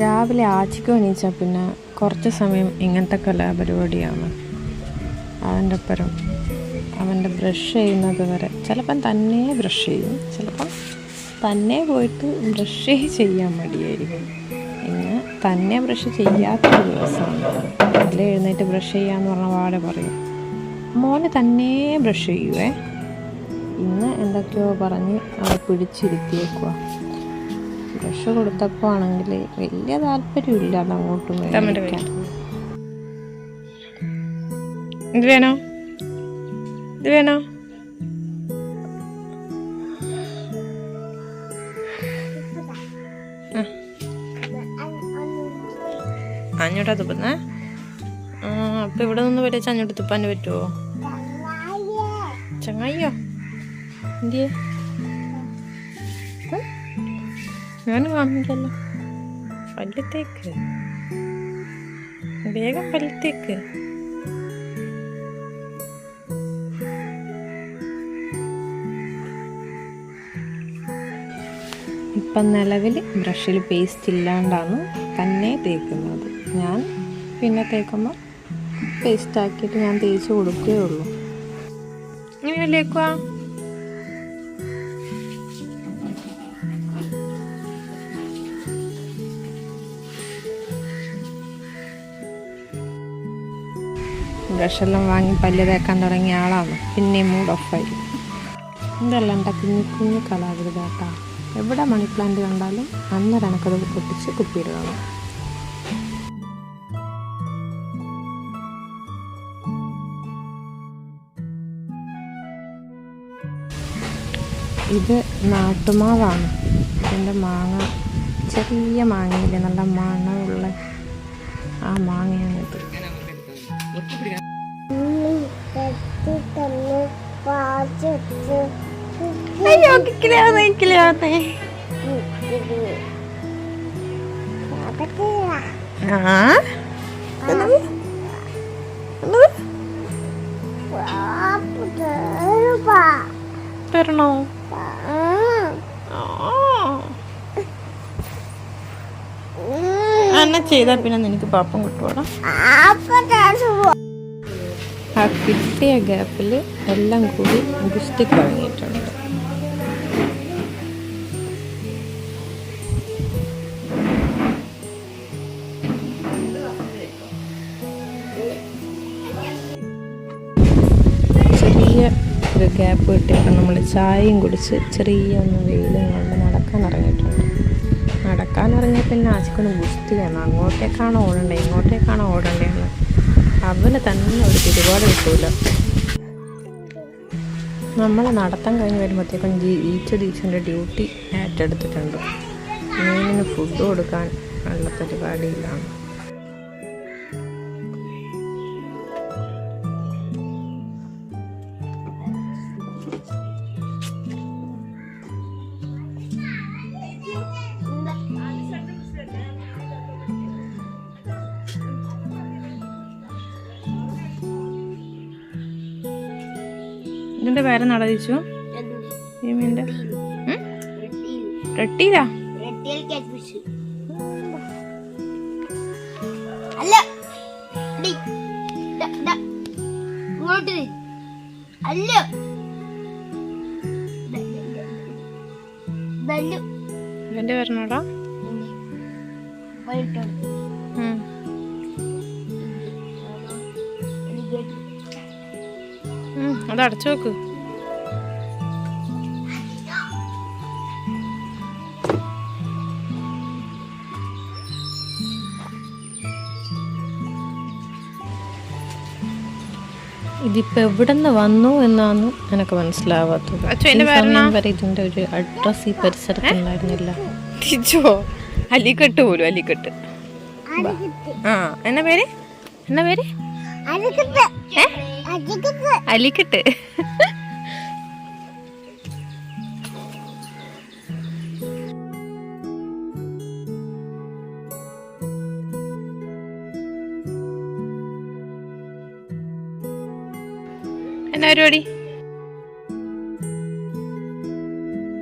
രാവിലെ ആച്ചിക്ക് എണീച്ചാൽ പിന്നെ കുറച്ച് സമയം ഇങ്ങനത്തെ കലാപരിപാടിയാണ്. അവന്റെ ഒപ്പരം അവന്റെ ബ്രഷ് ചെയ്യുന്നത് വരെ. ചിലപ്പം തന്നെ ബ്രഷ് ചെയ്യും ചിലപ്പം തന്നെ പോയിട്ട് ബ്രഷ് ചെയ്യാൻ മടിയായിരിക്കും. പിന്നെ തന്നെ ബ്രഷ് ചെയ്യാത്ത ദിവസമാണ്. അതിൽ എഴുന്നേറ്റ് ബ്രഷ് ചെയ്യാന്ന് പറഞ്ഞ പാടെ പറയും. മോന് തന്നെ ബ്രഷ് ചെയ്യുവേ. ഇന്ന് എന്തൊക്കെയോ പറഞ്ഞ് അവിടെ പിടിച്ചിരുത്തിയേക്കുക ബ്രഷ് കൊടുത്തപ്പോൾ ആണെങ്കിൽ വലിയ താല്പര്യമില്ല അത് അങ്ങോട്ടും മേടിക്കാൻ ഇത് വേണോ? ഇത് വേണോ? അഞ്ഞോട്ടാ തുപ്പുന്നേ? ആ അപ്പൊ ഇവിടെ നിന്ന് വരച്ച അഞ്ഞോട്ട് തുപ്പാൻ പറ്റുമോ ചങ്ങായിയോ. എന്തിയേ? ഞാൻ കാണുന്നില്ലല്ലോ പല്ലത്തേക്ക്. വേഗം പല്ലത്തേക്ക്. ഇപ്പം നിലവിൽ ബ്രഷിൽ പേസ്റ്റ് ഇല്ലാണ്ടാണ് തന്നെ തേക്കുന്നത്. ഞാൻ പിന്നെ തേക്കുമ്പോൾ പേസ്റ്റ് ആക്കിയിട്ട് ഞാൻ തേച്ച് കൊടുക്കുകയേ ഉള്ളൂ ഇങ്ങനെയല്ലേക്കുവാ ബ്രഷെല്ലാം വാങ്ങി പല്ല് തേക്കാൻ തുടങ്ങിയ ആളാണ്. പിന്നെയും മൂഡ് ഓഫായി ഇതെല്ലാം എന്റെ കുഞ്ഞു കുഞ്ഞു കലാകൃതാട്ടാ എവിടെ മണി പ്ലാന്റ് കണ്ടാലും അന്നേരം എനിക്കത് പൊട്ടിച്ച് കുപ്പിയിടുകയാണ് ഇത് നാട്ടുമാവാണ്. ഇതിന്റെ മാങ്ങ ചെറിയ മാങ്ങയില്ലേ നല്ല മണമുള്ള ആ മാങ്ങയാണിത്. അയ്യോ കിക്കിലാന്നേ കിക്കിലാന്നേ ആ. തരണോ അന്ന ചെയ്താ പിന്നെ നിനക്ക് പാപ്പം കിട്ടുവാടാ? ആ കിട്ടിയ ഗ്യാപ്പിൽ എല്ലാം കൂടി ഗുസ്തി കളഞ്ഞിട്ടുണ്ട് ചെറിയ ഒരു ഗ്യാപ്പ് കിട്ടിയപ്പോൾ നമ്മൾ ചായയും കുടിച്ച് ചെറിയ ഒന്ന് വെയിലും കൊണ്ട് നടക്കാൻ ഇറങ്ങിയിട്ടുണ്ട്. നടക്കാൻ ഇറങ്ങിയ പിന്നെ ആശിക്കൊന്ന് ഗുസ്തിയാണ് അങ്ങോട്ടേക്കാണോ ഓടണ്ടേ? ഇങ്ങോട്ടേക്കാണോ ഓടണ്ടേന്ന് അവന് തന്നെ ഒരു തിരുപാട് കിട്ടൂല. നമ്മൾ നടത്തം കഴിഞ്ഞ് വരുമ്പോഴത്തേക്കും ഈച്ച ടീച്ചറിന്റെ ഡ്യൂട്ടി ഏറ്റെടുത്തിട്ടുണ്ട്. മീനിന് ഫുഡ് കൊടുക്കാൻ ഉള്ള പരിപാടിയിലാണ്. ഇതിന്റെ പേര് നടതിച്ചു ഈ മീന്റെ റെട്ടിയിലാ? അല്ല. ഇങ്ങോട്ട്. അല്ല. പോയിട്ടുണ്ട്. അത് അടച്ചു വെക്ക്. ഇതിപ്പോൾ എവിടെ നിന്ന് വന്നു എന്നാണ് എനിക്ക് മനസ്സിലാവാത്തത്. വരെ ഇതിന്റെ ഒരു അഡ്രസ്സ് ഈ പരിസരത്ത് ഉണ്ടായിരുന്നില്ല. തിരിച്ചോ? അലിക്കെട്ട് പോലും അലിക്കെട്ട്. ആ എന്നാ പേര്? എന്നാ പേര്? അരികത്ത്. അലിക്കെട്ട്. എന്നാ പരിപാടി?